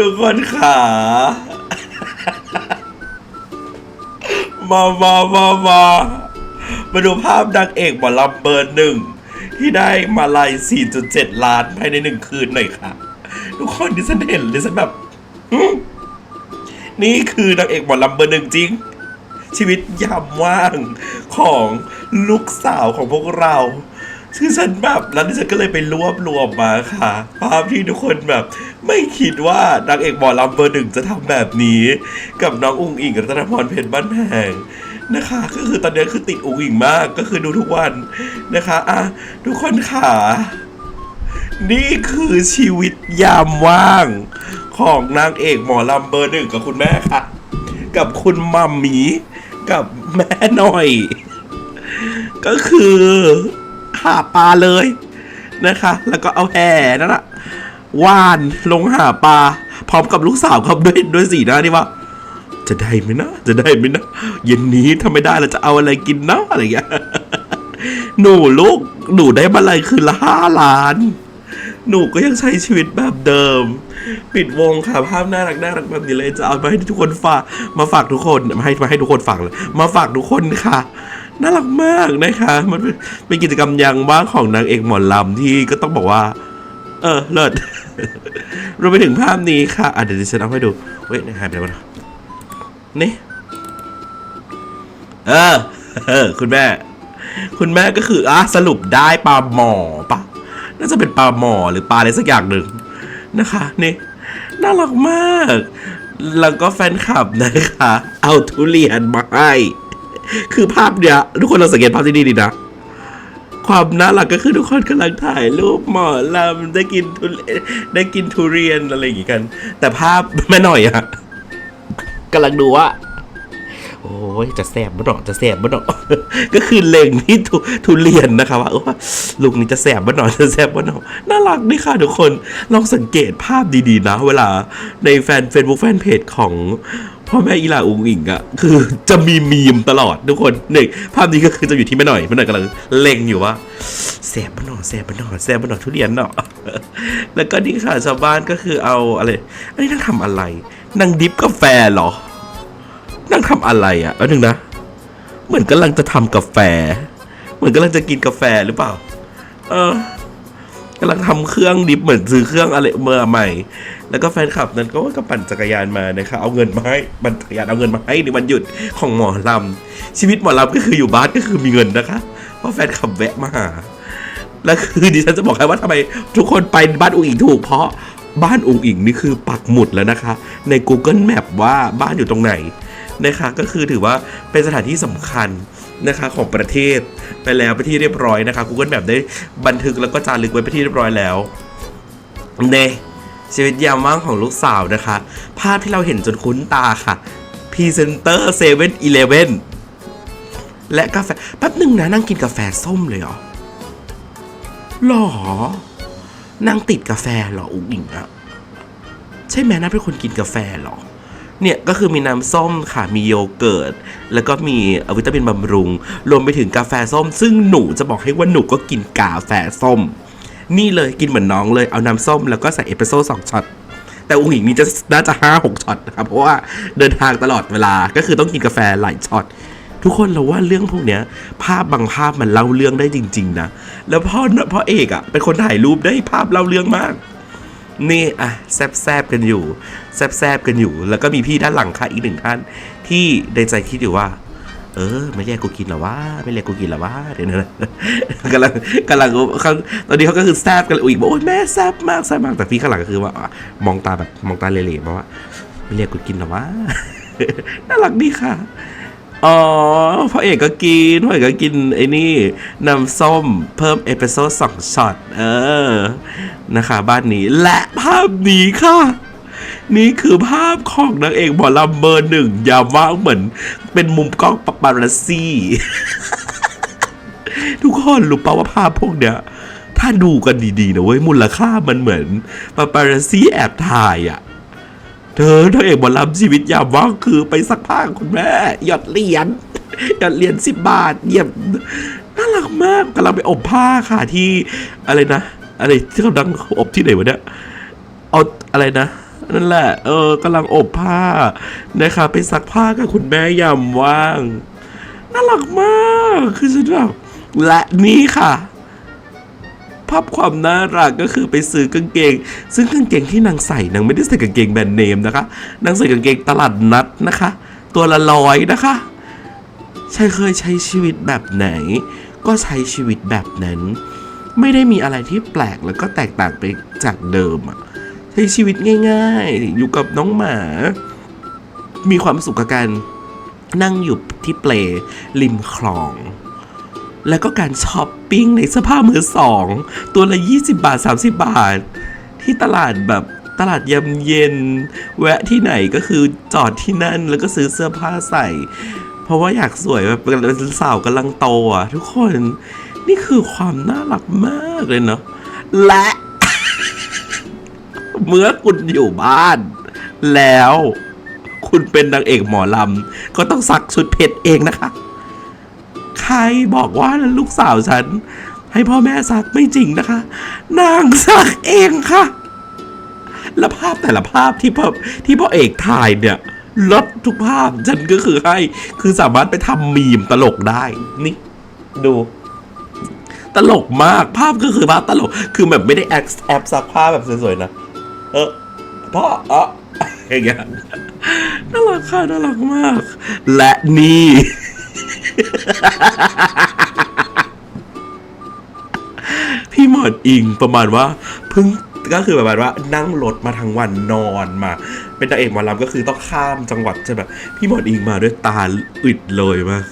ทุกคนขามามามามามาดูภาพนางเอกหมอลำเบอร์หนึ่ง ที่ได้มาลาย 4.7 ล้านภายในหนึ่งคืนหน่อยค่ะ ทุกคนดิฉันเห็นดิฉันแบบ นี่คือนางเอกหมอลำเบอร์หนึ่งจริง ชีวิตยามว่างของลูกสาวของพวกเรา คือฉันแบบแล้วฉันก็เลยไปรวบรวมมาค่ะ ภาพที่ทุกคนแบบ ไม่คิดว่านางเอกหมอลำเบอร์หนึ่งจะทำแบบนี้ กับน้องอุ้งอิงรัตนพรเพชรบ้านแพงนะคะก็คือตอนนี้คือติดอุ้งอิงมากก็คือดูทุกวันนะคะอะทุกคนค่ะนี่คือชีวิตยามว่าง ของนางเอกหมอลำเบอร์หนึ่งกับคุณแม่ค่ะ กับคุณมัมมี กับแม่หน่อย ก็คือ หาปลาเลยนะคะ แล้วก็เอาแห่นั่นแหละว่านลงหาปลาพร้อมกับลูกสาวเขาด้วยด้วยสีหน้าที่ว่า จะได้ไหมนะ จะได้ไหมนะเย็นนี้ถ้าไม่ได้เราจะเอาอะไรกินนะอะไรเงี้ยหนูลูกหนูได้มาอะไรคือละห้าล้าน หนูก็ยังใช้ชีวิตแบบเดิม ปิดวงค่ะภาพน่ารักน่ารักแบบนี้เลยจะเอามาให้ทุกคนฝากมาฝากทุกคนมาให้มาให้ทุกคนฟังเลยมาฝากทุกคนค่ะ น่ารักมากนะคะ มันเป็นกิจกรรมยังว่างของนางเอกหมอลำที่ก็ต้องบอกว่า เออเลิศรวมไปถึงภาพนี้ค่ะอะเดี๋ยวดิฉันเอาให้ดูเว้ยหายไปแล้วนะนี่เออเออคุณแม่ คุณแม่ก็คืออะสรุปได้ปลาหมอปะน่าจะเป็นปลาหมอหรือปลาอะไรสักอย่างหนึ่งนะคะนี่น่ารักมาก แล้วก็แฟนคลับนะคะ เอาทุเรียนมาให้ คือภาพเนี้ยทุกคนเราสังเกตภาพที่นี่ดีนะ ความน่ารักก็คือทุกคนกำลังถ่ายรูปหมอลำได้กินทุเรียนได้กินทุเรียนอะไรอย่างงี้กัน แต่ภาพแม่หน่อยอะกำลังดูว่า โอ้ยจะแสบบ่หนอจะแสบบ่หนอก็คือเล็งที่ทุทุเรียนนะคะว่าลูกนี้จะแสบบ่หนอจะแสบบ่หนอน่ารักนี่ค่ะทุกคนลองสังเกตภาพดีๆนะ เวลาในแฟน Facebook แฟนเพจของ พ่อแม่อีหลาอุงอิงอะคือจะมีมีมตลอดทุกคนหนึ่งภาพนี้ก็คือจะอยู่ที่แม่หน่อยแม่หน่อยกำลังเล็งอยู่ว่าแสบบ่หน่อแสบบ่หน่อแสบบ่หน่อทุเรียนเนาะแล้วก็นี่ค่ะชาวบ้านก็คือเอาอะไรอันนี้นั่งทำอะไรนั่งดิฟกาแฟเหรอ นั่งทำอะไรอะ่ะแล้วหนึ่งนะ เหมือนกำลังจะทำกาแฟ เหมือนกำลังจะกินกาแฟหรือเปล่า เออ กำลังทำเครื่องดิฟเหมือนซื้อเครื่องอะไรเมื่อใหม่ แล้วก็แฟนคลับนั้นก็ก็ปั่นจักรยานมานะคะเอาเงินมาให้ปั่นจักรยานเอาเงินมาให้ในวันหยุดของหมอลำชีวิตหมอลำก็คืออยู่บ้านก็คือมีเงินนะคะ เพราะแฟนคลับแวะมาหาแล้วคือดิฉันจะบอกให้ว่าทำไมทุกคนไปบ้านอุ๋งอิงถูกเพราะบ้านอุ๋งอิงนี่คือปักหมุดแล้วนะคะ ใน Google Map ว่าบ้านอยู่ตรงไหนนะคะก็คือถือว่าเป็นสถานที่สำคัญ นะคะของประเทศไปแล้วไปที่เรียบร้อยนะคะ Google Map ได้บันทึกแล้วก็จารึกไว้ไปที่เรียบร้อยแล้วเนชีวิตยามว่างของลูกสาวนะคะ ภาพที่เราเห็นจนคุ้นตาค่ะพรีเซนเตอร์เซเว่นอีเลเว่นและกาแฟแป๊บหนึ่งนะนั่งกินกาแฟส้มเลยเหรอหรอ นั่งติดกาแฟเหรออุ้งอิงอะใช่ไหมนะเป็นคนกินกาแฟเหรอ เนี่ยก็คือมีน้ำส้มค่ะ มีโยเกิร์ต แล้วก็มีวิตามินบำรุง รวมไปถึงกาแฟส้ม ซึ่งหนูจะบอกให้ว่าหนูก็กินกาแฟส้ม นี่เลยกินเหมือนน้องเลย เอาน้ำส้มแล้วก็ใส่เอสเปรสโซ่สองช็อต แต่อุ้งอิงนี่จะน่าจะห้าหกช็อตนะครับ เพราะว่าเดินทางตลอดเวลา ก็คือต้องกินกาแฟหลายช็อตทุกคนเราว่าเรื่องพวกเนี้ย ภาพบางภาพมันเล่าเรื่องได้จริง ๆ นะ แล้วพ่อพ่อเอกอะ่ะเป็นคนถ่ายรูปได้ภาพเล่าเรื่องมาก นี่อะแซบแซบกันอยู่ แซบแซบกันอยู่ แล้วก็มีพี่ด้านหลังค่ะอีกหนึ่งท่าน ที่ในใจคิดอยู่ว่า เออ ไม่เรียกกูกินหรอวะไม่เรียกกูกินหรอวะเดี๋ยวนะกำลังกำลังเขาตอนนี้เขาก็คือแซบกันอีกบอกโอ้ยแม่แซบมากแซบมากแต่พี่ข้างหลังก็คือว่ามองตาแบบมองตาเหล่ๆมาว่าไม่เรียกกูกินหรอวะน่ารักดีค่ะ อ๋อพ่อเอกก็กินพ่อเอกก็กินไอ้นี่น้ำส้มเพิ่มเอสเปรสโซ่สองช็อตเออ นะคะ บ้านนี้และภาพนี้ค่ะ นี่คือภาพของนางเอกหมอลำเบอร์หนึ่งยามว่างเหมือนเป็นมุมกล้องปาปาราซี่ทุกคนรู้ป่าว่าภาพพวกเนี้ย ถ้าดูกันดีๆนะเว้ยมูลค่ามันเหมือนปาปาราซี่แอบถ่ายอะ เธอนางเอกหมอลำชีวิตยามว่างคือไปซักผ้าคุณแม่หยอดเหรียญหยอดเหรียญสิบบาทเยี่ยมน่ารักมากกำลังไปอบผ้าค่ะที่อะไรนะ อะไรที่เขาดังอบที่ไหนวะเนี่ยเอาอะไรนะนั่นแหละ เออกำลังอบผ้านะคะไปซักผ้ากับคุณแม่ยามว่างน่ารักมากคือฉันแบบและนี่ค่ะ ภาพความน่ารักก็คือไปซื้อกางเกง ซึ่งกางเกงที่นางใส่นางไม่ได้ใส่กางเกงแบรนด์เนมนะคะ นางใส่กางเกงตลาดนัดนะคะ ตัวละร้อยนะคะใช่เคยใช้ชีวิตแบบไหน ก็ใช้ชีวิตแบบนั้น ไม่ได้มีอะไรที่แปลกแล้วก็แตกต่างไปจากเดิมอะใช้ชีวิตง่าย ๆ อยู่กับน้องหมา มีความสุขกับการนั่งอยู่ที่เปลริมคลอง แล้วก็การช้อปปิ้งในเสื้อผ้ามือสอง ตัวละ 20 บาท 30 บาท ที่ตลาดแบบตลาดยำเย็น แวะที่ไหนก็คือจอดที่นั่นแล้วก็ซื้อเสื้อผ้าใส่ เพราะว่าอยากสวยแบบเป็นสาวกำลังโตอะทุกคนนี่คือความน่ารักมากเลยเนาะและ เมื่อคุณอยู่บ้าน แล้ว คุณเป็นนางเอกหมอลำ ก็ต้องซักชุดเพชรเองนะคะ ครบอกว่าลูกสาวฉัน ให้พ่อแม่ซักไม่จริงนะคะ นางซักเองค่ะ แล้วภาพแต่ละภาพที่พ่อที่พ่อเอกถ่ายเนี่ยลดทุกภาพฉันก็คือให้ คือสามารถไปทำมีมตลกได้นี่ ดู ตลกมากภาพก็คือภาพตลก คือแบบไม่ได้แอปแอปซักผ้าแบบสวยๆนะเออพ่อเอออย่างเงี้ยน่ารักค่ะน่ารักมาก และนี่ พี่หมอนอิงประมาณว่าเพิ่งก็คือประมาณว่านั่งรถมาทั้งวันนอนมา เป็นนางเอกหมอลำก็คือต้องข้ามจังหวัดใช่ไหมพี่หมอนอิงมาด้วยตาอึดเลยมาก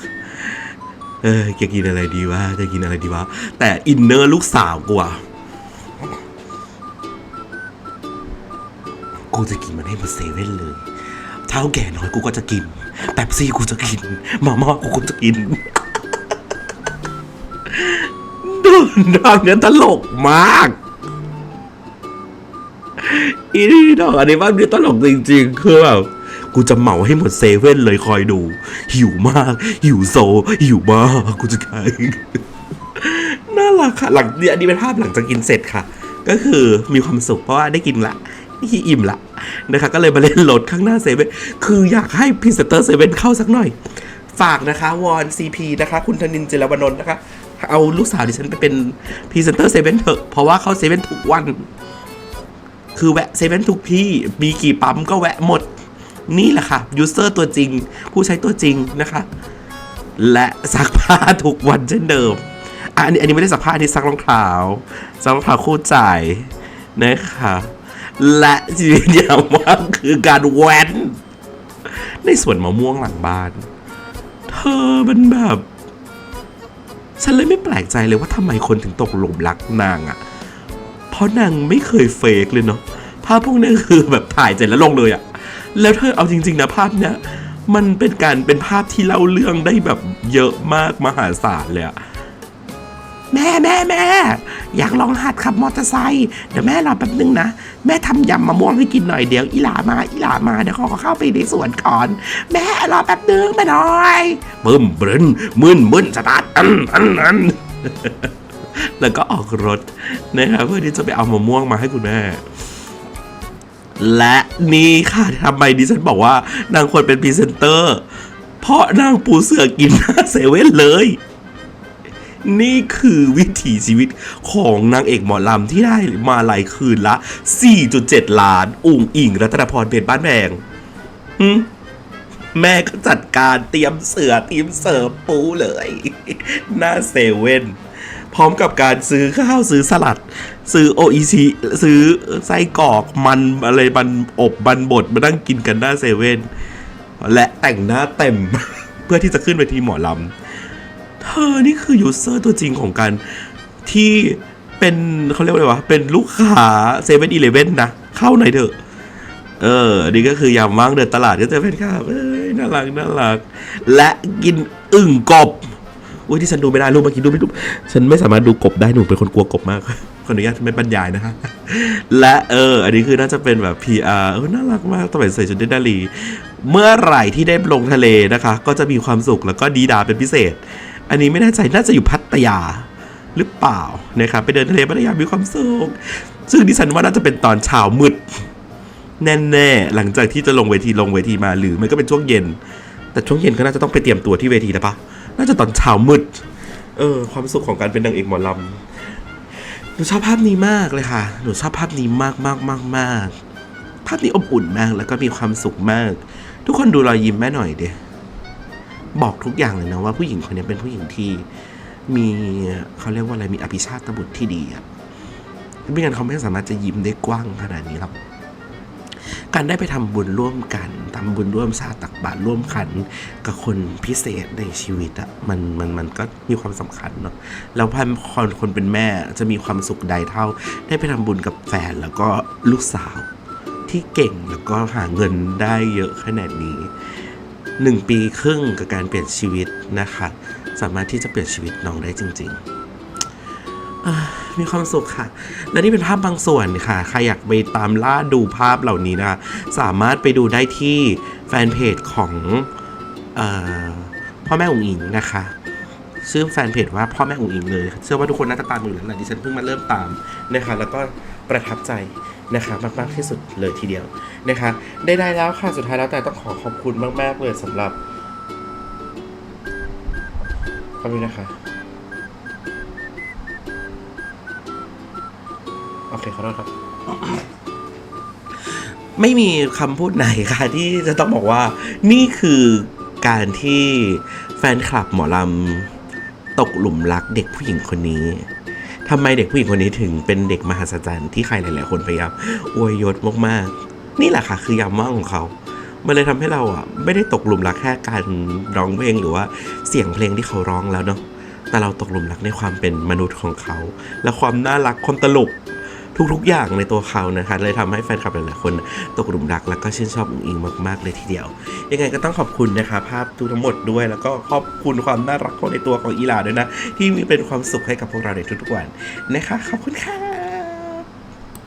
เออจะกินอะไรดีวะจะกินอะไรดีวะแต่อินเนอร์ลูกสาวกูอะกูจะกินมันให้มันเซเว่นเลย เท่าแก่น้อยกูก็จะกินแป๊บซี่กูจะกิน มาม่ากูก็จะกินดูดอกเนี่ยตลกมากอีนี่ดอกอันนี้ว่าเนี่ยตลกจริงๆคือแบบกูจะเหมาให้หมดเซเว่นเลยคอยดู หิวมาก หิวโซ หิวมาก กูจะขายน่ารักค่ะหลังเนี่ยอันนี้เป็นภาพหลังจากกินเสร็จค่ะ ก็คือมีความสุขเพราะว่าได้กินละนี่อิ่มละ นะคะก็เลยมาเล่นรถข้างหน้าเซเว่นคืออยากให้พรีเซนเตอร์เซเว่นเข้าสักหน่อย ฝากนะคะวอนซีพีนะคะ คุณธนินทร์เจรวนนท์นะคะ เอาลูกสาวดิฉันไปเป็นพรีเซนเตอร์เซเว่นเถอะเพราะว่าเข้าเซเว่นทุกวัน คือแวะเซเว่นทุกที่มีกี่ปั๊มก็แวะหมด นี่แหละค่ะยูเซอร์ตัวจริง ผู้ใช้ตัวจริงนะคะ และซักผ้าทุกวันเช่นเดิมอะอันนี้อันนี้ไม่ได้ซักผ้าอันนี้ซักรองเท้าซักรองเท้าคู่ใจนะคะ และที่อย่างว่าคือการแว้นในสวนมะม่วงหลังบ้าน เธอมันแบบ ฉันเลยไม่แปลกใจเลยว่าทำไมคนถึงตกหลุมรักนางอะเพราะนางไม่เคยเฟกเลยเนาะภาพพวกนี้คือแบบถ่ายเสร็จแล้วลงเลยอะแล้วเธอเอาจริง ๆ นะภาพเนี้ยมันเป็นการเป็นภาพที่เล่าเรื่องได้แบบเยอะมากมหาศาลเลยอะแม่แม่แม่ อยากลองหัดขับมอเตอร์ไซค์เดี๋ยวแม่รอแป๊บนึงนะ แม่ทำยำมะม่วงให้กินหน่อยเดี๋ยวอีหลามาอีหลามาเดี๋ยวขอเข้าไปในสวนก่อน แม่รอแป๊บนึงแม่หน่อยบึ้มเบิ้นมึนมึนสตาร์ทอันอันอันแล้วก็ออกรถนะครับเพื่อที่จะไปเอามะม่วงมาให้คุณแม่และนี่ค่ะทำไมดิฉันบอกว่านางควรเป็นพรีเซนเตอร์ เพราะนางปูเสือกินหน้าเซเว่นเลย นี่คือวิถีชีวิตของนางเอกหมอลำที่ได้มาหลายคืนละ 4.7 ล้านอุ่งอิงรัตนพรเพชรบ้านแพงแม่ก็จัดการเตรียมเสือเตรียมเสิร์ฟปูเลย หน้าเซเว่นพร้อมกับการซื้อข้าวซื้อสลัด ซื้อโออิชิซื้อไส้กรอกมันอะไรบันอบบันบดมานั่งกินกันหน้าเซเว่นและแต่งหน้าเต็ม เพื่อที่จะขึ้นเวทีหมอลำ เธอนี่คือยูเซอร์ตัวจริงของการที่เป็นเขาเรียกว่าอะไรวะ เป็นลูกค้าเซเว่นอีเลเว่นนะ เข้าหน่อยเถอะ เออ นี่ก็คือยามว่างเดินตลาดก็จะเป็นข้าวเอ้ยน่ารักน่ารัก และกินอึ่งกบอุ้ยที่ฉันดูไม่ได้รูปเมื่อกี้ดูไม่ดูฉันไม่สามารถดูกบได้หนูเป็นคนกลัวกบมากขออนุญาตไม่บรรยายนะคะ และเออ อันนี้คือน่าจะเป็นแบบ PR เออน่ารักมากตอนใส่ชุดเดนดาลีเมื่อไหร่ที่ได้ลงทะเลนะคะ ก็จะมีความสุขแล้วก็ดีดาเป็นพิเศษ อันนี้ไม่แน่ใจน่าจะอยู่พัทยาหรือเปล่านะครับไปเดินทะเลพัทยามีความสุขซึ่งดิฉันว่าน่าจะเป็นตอนเช้ามืดแน่ๆหลังจากที่จะลงเวทีลงเวทีมาหรือไม่ก็เป็นช่วงเย็น แต่ช่วงเย็นก็น่าจะต้องไปเตรียมตัวที่เวทีแล้วปะน่าจะตอนเช้ามืดเออความสุขของการเป็นนางเอกหมอลำหนูชอบภาพนี้มากเลยค่ะ หนูชอบภาพนี้มากมากมากมากภาพนี้อบอุ่นมากแล้วก็มีความสุขมาก ทุกคนดูรอยยิ้มแม่หน่อยเดีย บอกทุกอย่างเลยนะว่าผู้หญิงคนนี้เป็นผู้หญิงที่มีเขาเรียกว่าอะไรมีอภิชาติบุตรที่ดีอะไม่งั้นเขาไม่สามารถจะยิ้มได้กว้างขนาดนี้หรอกการได้ไปทำบุญร่วมกันทำบุญร่วมชาตักบาตรร่วมขันกับคนพิเศษในชีวิตอะมันมันมันก็มีความสำคัญเนาะแล้วพันคนคนเป็นแม่จะมีความสุขใดเท่า ได้ไปทำบุญกับแฟนแล้วก็ลูกสาวที่เก่งแล้วก็หาเงินได้เยอะขนาดนี้ หนึ่งปีครึ่งกับการเปลี่ยนชีวิตนะคะ สามารถที่จะเปลี่ยนชีวิตน้องได้จริง ๆ มีความสุขค่ะ และนี่เป็นภาพบางส่วนค่ะ ใครอยากไปตามล่าดูภาพเหล่านี้นะคะสามารถไปดูได้ที่แฟนเพจของออพ่อแม่องค์อิงนะคะชื่อแฟนเพจว่าพ่อแม่องค์อิงเลย เชื่อว่าทุกคนน่าจะตามอยู่แล้วแหละดิฉันเพิ่งมาเริ่มตามนะคะ แล้วก็ประทับใจ นะคะมากๆที่สุดเลยทีเดียวนะคะได้ได้แล้วค่ะสุดท้ายแล้วแต่ต้องขอขอบคุณมาก ๆ เลยสำหรับขอบคุณนะคะโอเคขอโทษครับ ไม่มีคำพูดไหนค่ะ ที่จะต้องบอกว่า นี่คือการที่แฟนคลับหมอลำตกหลุมรักเด็กผู้หญิงคนนี้ ทำไมเด็กผู้หญิงคนนี้ถึงเป็นเด็กมหัศจรรย์ที่ใครหลาย ๆ คนพยายามอวยยศมากๆ นี่แหละค่ะ คือยามว่างของเขา มันเลยทำให้เราอะไม่ได้ตกหลุมรักแค่การร้องเพลงหรือว่าเสียงเพลงที่เขาร้องแล้วเนาะแต่เราตกหลุมรักในความเป็นมนุษย์ของเขา และความน่ารักความตลก ทุกๆ อย่างในตัวเขานะคะเลยทำให้แฟนคลับหลายๆคนตกหลุมรักแล้วก็ชื่นชอบอุ๋งอิงมากๆเลยทีเดียว ยังไงก็ต้องขอบคุณนะคะ ภาพทุกทั้งหมดด้วย แล้วก็ขอบคุณความน่ารักของในตัวของอีหลาด้วยนะ ที่มีเป็นความสุขให้กับพวกเราในทุกๆวันนะคะขอบคุณค่ะ